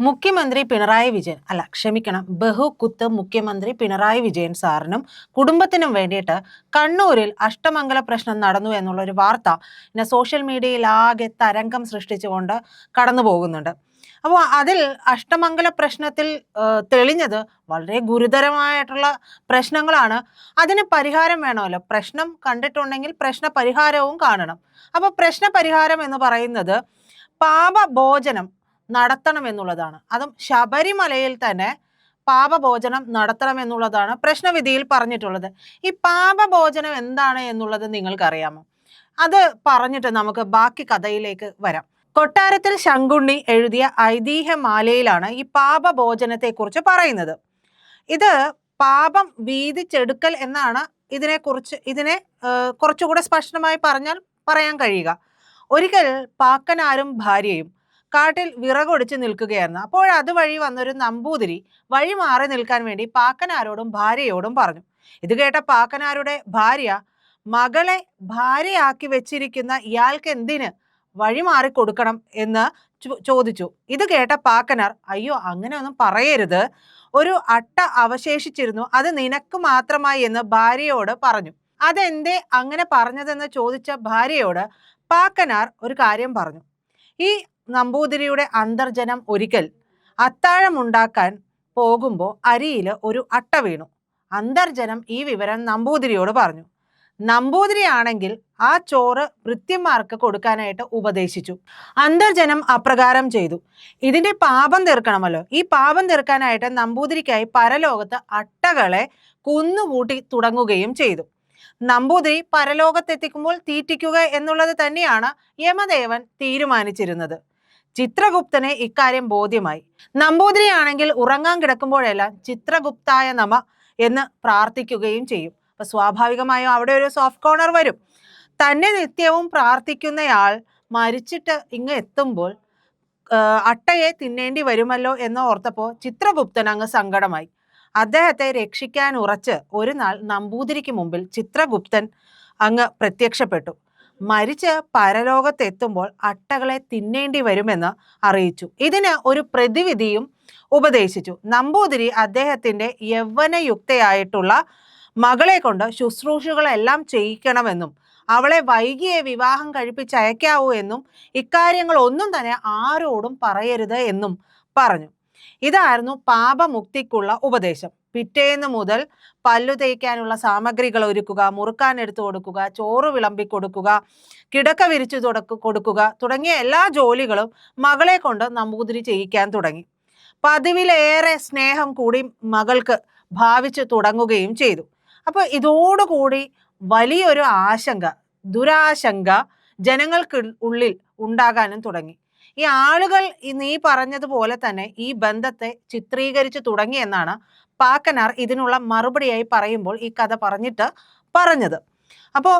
മുഖ്യമന്ത്രി പിണറായി വിജയൻ അല്ല ക്ഷമിക്കണം ബഹുകുത്ത് മുഖ്യമന്ത്രി പിണറായി വിജയൻ സാറിനും കുടുംബത്തിനും വേണ്ടിയിട്ട് കണ്ണൂരിൽ അഷ്ടമംഗല പ്രശ്നം നടന്നു എന്നുള്ള ഒരു വാർത്ത പിന്നെ സോഷ്യൽ മീഡിയയിൽ ആകെ തരംഗം സൃഷ്ടിച്ചുകൊണ്ട് കടന്നു പോകുന്നുണ്ട്. അപ്പോൾ അതിൽ അഷ്ടമംഗല പ്രശ്നത്തിൽ തെളിഞ്ഞത് വളരെ ഗുരുതരമായിട്ടുള്ള പ്രശ്നങ്ങളാണ്. അതിന് പരിഹാരം വേണമല്ലോ? പ്രശ്നം കണ്ടിട്ടുണ്ടെങ്കിൽ പ്രശ്ന പരിഹാരവും കാണണം. അപ്പോൾ പ്രശ്ന പരിഹാരം എന്ന് പറയുന്നത് പാപഭോജനം നടത്തണം എന്നുള്ളതാണ്. അതും ശബരിമലയിൽ തന്നെ പാപഭോജനം നടത്തണം എന്നുള്ളതാണ് പ്രശ്നവിധിയിൽ പറഞ്ഞിട്ടുള്ളത്. ഈ പാപഭോജനം എന്താണ് എന്നുള്ളത് നിങ്ങൾക്കറിയാമോ? അത് പറഞ്ഞിട്ട് നമുക്ക് ബാക്കി കഥയിലേക്ക് വരാം. കൊട്ടാരത്തിൽ ശങ്കുണ്ണി എഴുതിയ ഐതിഹ്യമാലയിലാണ് ഈ പാപഭോജനത്തെക്കുറിച്ച് പറയുന്നത്. ഇത് പാപം വീതിച്ചെടുക്കൽ എന്നാണ് ഇതിനെക്കുറിച്ച് ഇതിനെ കുറച്ചുകൂടെ സ്പഷ്ടമായി പറഞ്ഞാൽ പറയാൻ കഴിയുക. ഒരിക്കൽ പാക്കനാരും ഭാര്യയും കാട്ടിൽ വിറകൊടിച്ച് നിൽക്കുകയായിരുന്നു. അപ്പോൾ അതുവഴി വന്നൊരു നമ്പൂതിരി വഴി മാറി നിൽക്കാൻ വേണ്ടി പാക്കനാരോടും ഭാര്യയോടും പറഞ്ഞു. ഇത് കേട്ട പാക്കനാരുടെ ഭാര്യ മകളെ ഭാര്യയാക്കി വെച്ചിരിക്കുന്ന ഇയാൾക്ക് എന്തിന് വഴി മാറി കൊടുക്കണം എന്ന് ചോദിച്ചു. ഇത് കേട്ട പാക്കനാർ അയ്യോ അങ്ങനെ ഒന്നും പറയരുത്. ഒരു അട്ട അവശേഷിച്ചിരുന്നു. അത് നിനക്ക് മാത്രമായി എന്ന് ഭാര്യയോട് പറഞ്ഞു. അതെന്തേ അങ്ങനെ പറഞ്ഞതെന്ന് ചോദിച്ച ഭാര്യയോട് പാക്കനാർ ഒരു കാര്യം പറഞ്ഞു. ഈ നമ്പൂതിരിയുടെ അന്തർജനം ഒരിക്കൽ അത്താഴം ഉണ്ടാക്കാൻ പോകുമ്പോൾ അരിയിൽ ഒരു അട്ട വീണു. അന്തർജനം ഈ വിവരം നമ്പൂതിരിയോട് പറഞ്ഞു. നമ്പൂതിരിയാണെങ്കിൽ ആ ചോറ് ഭൃത്യന്മാർക്ക് കൊടുക്കാനായിട്ട് ഉപദേശിച്ചു. അന്തർജനം അപ്രകാരം ചെയ്തു. ഇതിന്റെ പാപം തീർക്കണമല്ലോ. ഈ പാപം തീർക്കാനായിട്ട് നമ്പൂതിരിക്കായി പരലോകത്ത് അട്ടകളെ കുന്നുകൂട്ടി തുടങ്ങുകയും ചെയ്തു. നമ്പൂതിരി പരലോകത്തെത്തിക്കുമ്പോൾ തീറ്റിക്കുക എന്നുള്ളത് തന്നെയാണ് യമദേവൻ തീരുമാനിച്ചിരുന്നത്. ചിത്രഗുപ്തനെ ഇക്കാര്യം ബോധ്യമായി. നമ്പൂതിരിയാണെങ്കിൽ ഉറങ്ങാൻ കിടക്കുമ്പോഴെല്ലാം ചിത്രഗുപ്തായ നമ എന്ന് പ്രാർത്ഥിക്കുകയും ചെയ്യും. അപ്പൊ സ്വാഭാവികമായും അവിടെ ഒരു സോഫ്റ്റ് കോർണർ വരും. തന്നെ നിത്യവും പ്രാർത്ഥിക്കുന്നയാൾ മരിച്ചിട്ട് ഇങ്ങ് എത്തുമ്പോൾ അട്ടയെ തിന്നേണ്ടി വരുമല്ലോ എന്ന് ഓർത്തപ്പോൾ ചിത്രഗുപ്തൻ അങ്ങ് സങ്കടമായി. അദ്ദേഹത്തെ രക്ഷിക്കാൻ ഉറച്ച് ഒരു നാൾ നമ്പൂതിരിക്ക് മുമ്പിൽ ചിത്രഗുപ്തൻ അങ്ങ് പ്രത്യക്ഷപ്പെട്ടു. മരിച്ച് പരലോകത്തെത്തുമ്പോൾ അട്ടകളെ തിന്നേണ്ടി വരുമെന്ന് അറിയിച്ചു. ഇതിന് ഒരു പ്രതിവിധിയും ഉപദേശിച്ചു. നമ്പൂതിരി അദ്ദേഹത്തിന്റെ യൗവനയുക്തയായിട്ടുള്ള മകളെ കൊണ്ട് ശുശ്രൂഷകളെല്ലാം ചെയ്യിക്കണമെന്നും അവളെ വൈകിയെ വിവാഹം കഴിപ്പിച്ചയക്കാവൂ എന്നും ഇക്കാര്യങ്ങൾ ഒന്നും തന്നെ ആരോടും പറയരുത് എന്നും പറഞ്ഞു. ഇതായിരുന്നു പാപമുക്തിക്കുള്ള ഉപദേശം. പിറ്റേന്ന് മുതൽ പല്ലു തേക്കാനുള്ള സാമഗ്രികൾ ഒരുക്കുക മുറുക്കാൻ എടുത്തു കൊടുക്കുക ചോറ് വിളമ്പി കൊടുക്കുക കിടക്ക വിരിച്ചു തുടക്ക കൊടുക്കുക തുടങ്ങിയ എല്ലാ ജോലികളും മകളെ കൊണ്ട് നമ്പൂതിരി ചെയ്യിക്കാൻ തുടങ്ങി. പതിവിലേറെ സ്നേഹം കൂടി മകൾക്ക് ഭാവിച്ച് തുടങ്ങുകയും ചെയ്തു. അപ്പോൾ ഇതോടുകൂടി വലിയൊരു ആശങ്ക ദുരാശങ്ക ജനങ്ങൾക്ക് ഉള്ളിൽ ഉണ്ടാകാനും തുടങ്ങി. ഈ ആളുകൾ നീ പറഞ്ഞതുപോലെ തന്നെ ഈ ബന്ധത്തെ ചിത്രീകരിച്ചു തുടങ്ങി എന്നാണ് പാക്കനാർ ഇതിനുള്ള മറുപടിയായി പറയുമ്പോൾ ഈ കഥ പറഞ്ഞിട്ട് പറഞ്ഞത്. അപ്പോൾ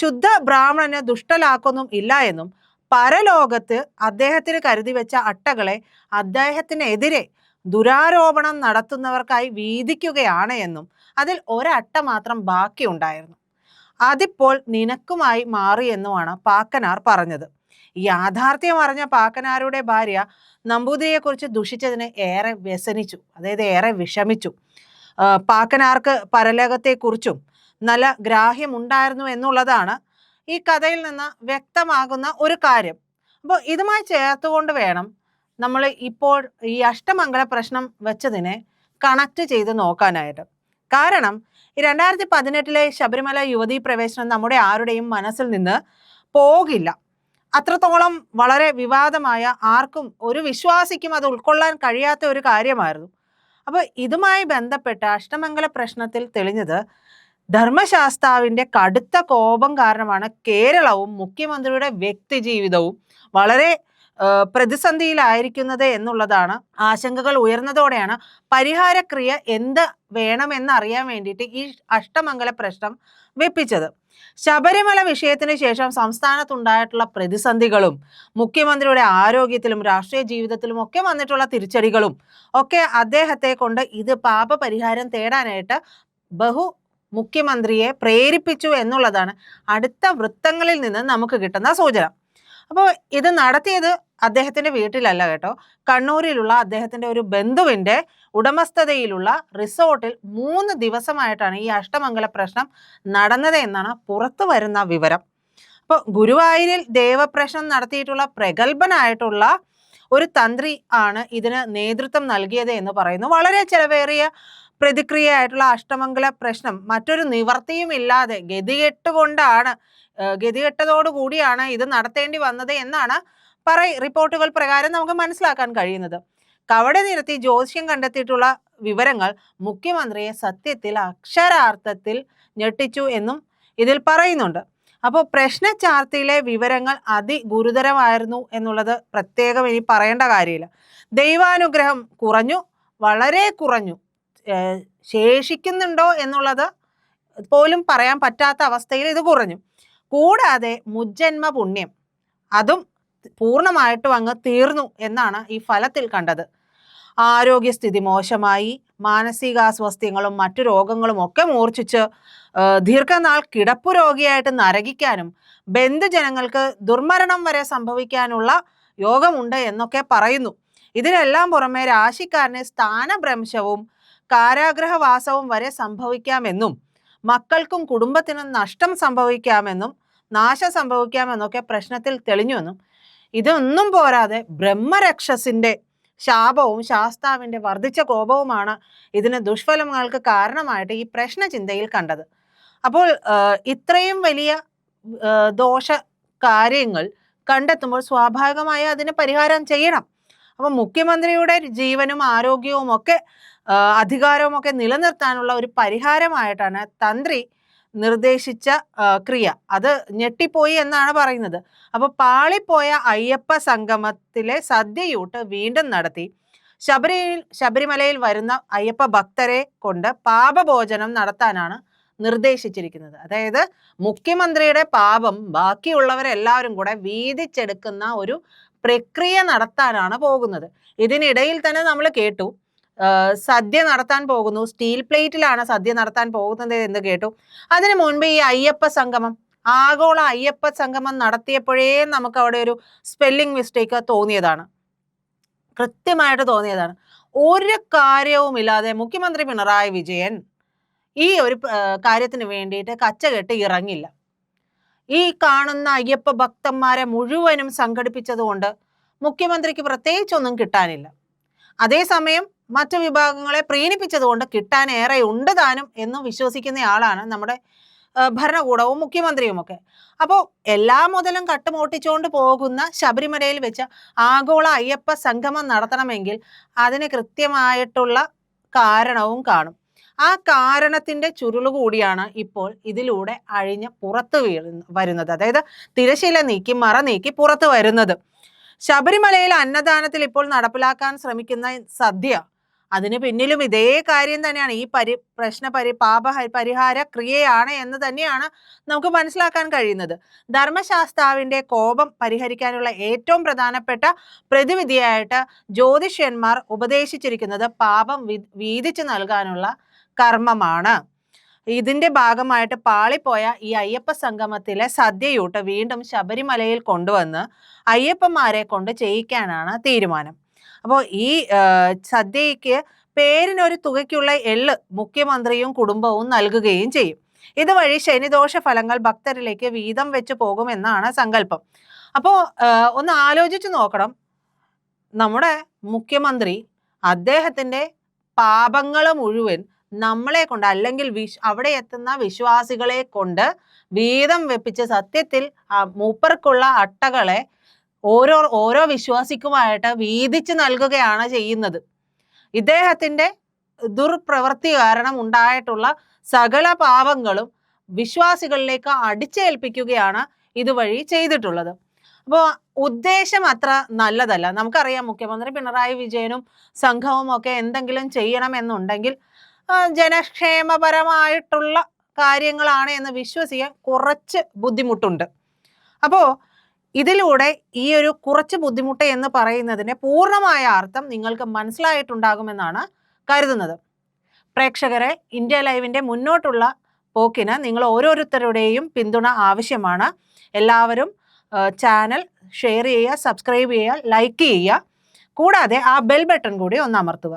ശുദ്ധ ബ്രാഹ്മണന് ദുഷ്ടലാക്കൊന്നും ഇല്ല എന്നും പരലോകത്ത് അദ്ദേഹത്തിന് കരുതി വെച്ച അട്ടകളെ അദ്ദേഹത്തിനെതിരെ ദുരാരോപണം നടത്തുന്നവർക്കായി വീതിക്കുകയാണ് എന്നും അതിൽ ഒരട്ട മാത്രം ബാക്കിയുണ്ടായിരുന്നു. അതിപ്പോൾ നിനക്കുമായി മാറി എന്നുമാണ് പാക്കനാർ പറഞ്ഞത്. യാഥാർത്ഥ്യം അറിഞ്ഞ പാക്കനാരുടെ ഭാര്യ നമ്പൂതിരിയെക്കുറിച്ച് ദുഷിച്ചതിന് ഏറെ വ്യസനിച്ചു അതായത് ഏറെ വിഷമിച്ചു. പാക്കനാർക്ക് പരലോകത്തെക്കുറിച്ചും നല്ല ഗ്രാഹ്യമുണ്ടായിരുന്നു എന്നുള്ളതാണ് ഈ കഥയിൽ നിന്ന് വ്യക്തമാകുന്ന ഒരു കാര്യം. അപ്പോൾ ഇതുമായി ചേർത്തുകൊണ്ട് വേണം നമ്മൾ ഇപ്പോൾ ഈ അഷ്ടമംഗല പ്രശ്നം വെച്ചതിനെ കണക്ട് ചെയ്ത് നോക്കാനായിട്ട്. കാരണം രണ്ടായിരത്തി പതിനെട്ടിലെ ശബരിമല യുവതീ പ്രവേശനം നമ്മുടെ ആരുടെയും മനസ്സിൽ നിന്ന് പോകില്ല. അത്രത്തോളം വളരെ വിവാദമായ ആർക്കും ഒരു വിശ്വാസിക്കും അത് ഉൾക്കൊള്ളാൻ കഴിയാത്ത ഒരു കാര്യമായിരുന്നു. അപ്പോൾ ഇതുമായി ബന്ധപ്പെട്ട അഷ്ടമംഗല പ്രശ്നത്തിൽ തെളിഞ്ഞത് ധർമ്മശാസ്താവിന്റെ കടുത്ത കോപം കാരണമാണ് കേരളവും മുഖ്യമന്ത്രിയുടെ വ്യക്തി ജീവിതവും വളരെ പ്രതിസന്ധിയിലായിരിക്കുന്നത് എന്നുള്ളതാണ് ആശങ്കകൾ ഉയർന്നതോടെയാണ്. പരിഹാരക്രിയ എന്ത് വേണമെന്ന് അറിയാൻ വേണ്ടിയിട്ട് ഈ അഷ്ടമംഗല പ്രശ്നം വെപ്പിച്ചത്. ശബരിമല വിഷയത്തിന് ശേഷം സംസ്ഥാനത്തുണ്ടായിട്ടുള്ള പ്രതിസന്ധികളും മുഖ്യമന്ത്രിയുടെ ആരോഗ്യത്തിലും രാഷ്ട്രീയ ജീവിതത്തിലും ഒക്കെ വന്നിട്ടുള്ള തിരിച്ചടികളും ഒക്കെ അദ്ദേഹത്തെ കൊണ്ട് ഇത് പാപപരിഹാരം തേടാനായിട്ട് ബഹു മുഖ്യമന്ത്രിയെ പ്രേരിപ്പിച്ചു എന്നുള്ളതാണ് അടുത്ത വൃത്തങ്ങളിൽ നിന്ന് നമുക്ക് കിട്ടുന്ന സൂചന. അപ്പോൾ ഇത് നടത്തിയത് അദ്ദേഹത്തിന്റെ വീട്ടിലല്ല കേട്ടോ. കണ്ണൂരിലുള്ള അദ്ദേഹത്തിന്റെ ഒരു ബന്ധുവിന്റെ ഉടമസ്ഥതയിലുള്ള റിസോർട്ടിൽ മൂന്ന് ദിവസമായിട്ടാണ് ഈ അഷ്ടമംഗല പ്രശ്നം നടന്നത് എന്നാണ് പുറത്തു വരുന്ന വിവരം. അപ്പോൾ ഗുരുവായൂരിൽ ദേവപ്രശ്നം നടത്തിയിട്ടുള്ള പ്രഗത്ഭനായിട്ടുള്ള ഒരു തന്ത്രി ആണ് ഇതിന് നേതൃത്വം നൽകിയത് എന്ന് പറയുന്നു. വളരെ ചെലവേറിയ പ്രതിക്രിയയായിട്ടുള്ള അഷ്ടമംഗല പ്രശ്നം. മറ്റൊരു നിവർത്തിയും ഇല്ലാതെ ഗതികെട്ടുകൊണ്ടാണ് ഗതികെട്ടതോടുകൂടിയാണ് ഇത് നടത്തേണ്ടി വന്നത് എന്നാണ് പറ റിപ്പോർട്ടുകൾ പ്രകാരം നമുക്ക് മനസ്സിലാക്കാൻ കഴിയുന്നത്. കവട നിരത്തി ജ്യോതിഷ്യം കണ്ടെത്തിയിട്ടുള്ള വിവരങ്ങൾ മുഖ്യമന്ത്രിയെ സത്യത്തിൽ അക്ഷരാർത്ഥത്തിൽ ഞെട്ടിച്ചു എന്നും ഇതിൽ പറയുന്നുണ്ട്. അപ്പോൾ പ്രശ്നചാർത്തിയിലെ വിവരങ്ങൾ അതിഗുരുതരമായിരുന്നു എന്നുള്ളത് പ്രത്യേകം ഇനി പറയേണ്ട കാര്യമില്ല. ദൈവാനുഗ്രഹം കുറഞ്ഞു വളരെ കുറഞ്ഞു ശേഷിക്കുന്നുണ്ടോ എന്നുള്ളത് പോലും പറയാൻ പറ്റാത്ത അവസ്ഥയിൽ ഇത് കുറഞ്ഞു. കൂടാതെ മുജ്ജന്മ പുണ്യം അതും പൂർണമായിട്ടും അങ്ങ് തീർന്നു എന്നാണ് ഈ ഫലത്തിൽ കണ്ടത്. ആരോഗ്യസ്ഥിതി മോശമായി മാനസികാസ്വാസ്ഥ്യങ്ങളും മറ്റു രോഗങ്ങളും ഒക്കെ മൂർച്ഛിച്ച് ദീർഘനാൾ കിടപ്പു രോഗിയായിട്ട് നരകിക്കാനും ബന്ധുജനങ്ങൾക്ക് ദുർമരണം വരെ സംഭവിക്കാനുള്ള യോഗമുണ്ട് എന്നൊക്കെ പറയുന്നു. ഇതിനെല്ലാം പുറമെ രാശിക്കാരന് സ്ഥാനഭ്രംശവും കാരാഗ്രഹവാസവും വരെ സംഭവിക്കാമെന്നും മക്കൾക്കും കുടുംബത്തിനും നഷ്ടം സംഭവിക്കാമെന്നും നാശം സംഭവിക്കാമെന്നൊക്കെ പ്രശ്നത്തിൽ തെളിഞ്ഞുവെന്നും ഇതൊന്നും പോരാതെ ബ്രഹ്മരക്ഷസിന്റെ ശാപവും ശാസ്താവിന്റെ വർദ്ധിച്ച കോപവുമാണ് ഇതിന് ദുഷ്ഫലങ്ങൾക്ക് കാരണമായിട്ട് ഈ പ്രശ്നചിന്തയിൽ കണ്ടത്. അപ്പോൾ ഇത്രയും വലിയ ദോഷ കാര്യങ്ങൾ കണ്ടെത്തുമ്പോൾ സ്വാഭാവികമായി അതിന് പരിഹാരം ചെയ്യണം. അപ്പൊ മുഖ്യമന്ത്രിയുടെ ജീവനും ആരോഗ്യവും ഒക്കെ അധികാരവും ഒക്കെ നിലനിർത്താനുള്ള ഒരു പരിഹാരമായിട്ടാണ് തന്ത്രി നിർദ്ദേശിച്ച ക്രിയ. അത് ഞെട്ടിപ്പോയി എന്നാണ് പറയുന്നത്. അപ്പൊ പാളിപ്പോയ അയ്യപ്പ സംഗമത്തിലെ സദ്യയൂട്ട് വീണ്ടും നടത്തി. ശബരിയിൽ ശബരിമലയിൽ വരുന്ന അയ്യപ്പ ഭക്തരെ കൊണ്ട് പാപഭോജനം നടത്താനാണ് നിർദ്ദേശിച്ചിരിക്കുന്നത്. അതായത് മുഖ്യമന്ത്രിയുടെ പാപം ബാക്കിയുള്ളവരെല്ലാവരും കൂടെ വീതിച്ചെടുക്കുന്ന ഒരു പ്രക്രിയ നടത്താനാണ് പോകുന്നത്. ഇതിനിടയിൽ തന്നെ നമ്മൾ കേട്ടു സദ്യ നടത്താൻ പോകുന്നു. സ്റ്റീൽ പ്ലേറ്റിലാണ് സദ്യ നടത്താൻ പോകുന്നത് എന്ന് കേട്ടു. അതിനു മുൻപ് ഈ അയ്യപ്പ സംഗമം ആഗോള അയ്യപ്പ സംഗമം നടത്തിയപ്പോഴേ നമുക്ക് അവിടെ ഒരു സ്പെല്ലിംഗ് മിസ്റ്റേക്ക് തോന്നിയതാണ്. കൃത്യമായിട്ട് തോന്നിയതാണ്. ഒരു കാര്യവുമില്ലാതെ മുഖ്യമന്ത്രി പിണറായി വിജയൻ ഈ ഒരു കാര്യത്തിന് വേണ്ടിയിട്ട് കച്ചകെട്ട് ഇറങ്ങില്ല. ഈ കാണുന്ന അയ്യപ്പ ഭക്തന്മാരെ മുഴുവനും സംഘടിപ്പിച്ചതുകൊണ്ട് മുഖ്യമന്ത്രിക്ക് പ്രത്യേകിച്ചൊന്നും കിട്ടാനില്ല. അതേസമയം മറ്റു വിഭാഗങ്ങളെ പ്രീണിപ്പിച്ചതുകൊണ്ട് കിട്ടാൻ ഏറെ ഉണ്ട് താനും എന്നും വിശ്വസിക്കുന്ന ആളാണ് നമ്മുടെ ഭരണകൂടവും മുഖ്യമന്ത്രിയും ഒക്കെ അപ്പോൾ എല്ലാ മുതലും കട്ടുമോട്ടിച്ചുകൊണ്ട് പോകുന്ന ശബരിമലയിൽ വെച്ച് ആഗോള അയ്യപ്പ സംഗമം നടത്തണമെങ്കിൽ അതിന് കൃത്യമായിട്ടുള്ള കാരണവും കാണും. ആ കാരണത്തിന്റെ ചുരുൾ കൂടിയാണ് ഇപ്പോൾ ഇതിലൂടെ അഴിഞ്ഞ് പുറത്തു വീഴുന്ന വരുന്നത്. അതായത് തിരശീല നീക്കി മറ നീക്കി പുറത്തു വരുന്നത്. ശബരിമലയിൽ അന്നദാനത്തിൽ ഇപ്പോൾ നടപ്പിലാക്കാൻ ശ്രമിക്കുന്ന സദ്യ അതിന് പിന്നിലും ഇതേ കാര്യം തന്നെയാണ്. ഈ പരി പ്രശ്ന പരി പാപ പരിഹാര ക്രിയയാണ് എന്ന് തന്നെയാണ് നമുക്ക് മനസ്സിലാക്കാൻ കഴിയുന്നത്. ധർമ്മശാസ്താവിന്റെ കോപം പരിഹരിക്കാനുള്ള ഏറ്റവും പ്രധാനപ്പെട്ട പ്രതിവിധിയായിട്ട് ജ്യോതിഷ്യന്മാർ ഉപദേശിച്ചിരിക്കുന്നത് പാപം വീതിച്ചു നൽകാനുള്ള കർമ്മമാണ്. ഇതിന്റെ ഭാഗമായിട്ട് പാളിപ്പോയ ഈ അയ്യപ്പ സംഗമത്തിലെ സദ്യയൂട്ട് വീണ്ടും ശബരിമലയിൽ കൊണ്ടുവന്ന് അയ്യപ്പന്മാരെ കൊണ്ട് ചെയ്യിക്കാനാണ് തീരുമാനം. അപ്പോൾ ഈ സദ്യയ്ക്ക് പേരിനൊരു തുകയ്ക്കുള്ള എള്ള് മുഖ്യമന്ത്രിയും കുടുംബവും നൽകുകയും ചെയ്യും. ഇതുവഴി ശനിദോഷ ഫലങ്ങൾ ഭക്തരിലേക്ക് വീതം വെച്ച് പോകുമെന്നാണ് സങ്കല്പം. അപ്പോൾ ഒന്ന് ആലോചിച്ച് നോക്കണം. നമ്മുടെ മുഖ്യമന്ത്രി അദ്ദേഹത്തിന്റെ പാപങ്ങൾ മുഴുവൻ നമ്മളെ കൊണ്ട് അല്ലെങ്കിൽ വിശ് അവിടെ എത്തുന്ന വിശ്വാസികളെ കൊണ്ട് വീതം വെപ്പിച്ച് സത്യത്തിൽ മൂപ്പർക്കുള്ള അട്ടകളെ ഓരോ ഓരോ വിശ്വാസിക്കുമായിട്ട് വീതിച്ച് നൽകുകയാണ് ചെയ്യുന്നത്. ഇദ്ദേഹത്തിന്റെ ദുർപ്രവൃത്തി കാരണം ഉണ്ടായിട്ടുള്ള സകല പാപങ്ങളും വിശ്വാസികളിലേക്ക് അടിച്ചേൽപ്പിക്കുകയാണ് ഇതുവഴി ചെയ്തിട്ടുള്ളത്. അപ്പോൾ ഉദ്ദേശം അത്ര നല്ലതല്ല. നമുക്കറിയാം മുഖ്യമന്ത്രി പിണറായി വിജയനും സംഘവും ഒക്കെ എന്തെങ്കിലും ചെയ്യണമെന്നുണ്ടെങ്കിൽ ജനക്ഷേമപരമായിട്ടുള്ള കാര്യങ്ങളാണ് എന്ന് വിശ്വസിക്കാൻ കുറച്ച് ബുദ്ധിമുട്ടുണ്ട്. അപ്പോൾ ഇതിലൂടെ ഈ ഒരു കുറച്ച് ബുദ്ധിമുട്ട് എന്ന് പറയുന്നതിന് പൂർണമായ അർത്ഥം നിങ്ങൾക്ക് മനസ്സിലായിട്ടുണ്ടാകുമെന്നാണ് കരുതുന്നത്. പ്രേക്ഷകരെ ഇന്ത്യ ലൈവിന്റെ മുന്നോട്ടുള്ള പോക്കിന് നിങ്ങൾ ഓരോരുത്തരുടെയും പിന്തുണ ആവശ്യമാണ്. എല്ലാവരും ചാനൽ ഷെയർ ചെയ്യുക സബ്സ്ക്രൈബ് ചെയ്യുക ലൈക്ക് ചെയ്യുക. കൂടാതെ ആ ബെൽ ബട്ടൺ കൂടി ഒന്ന് അമർത്തുക.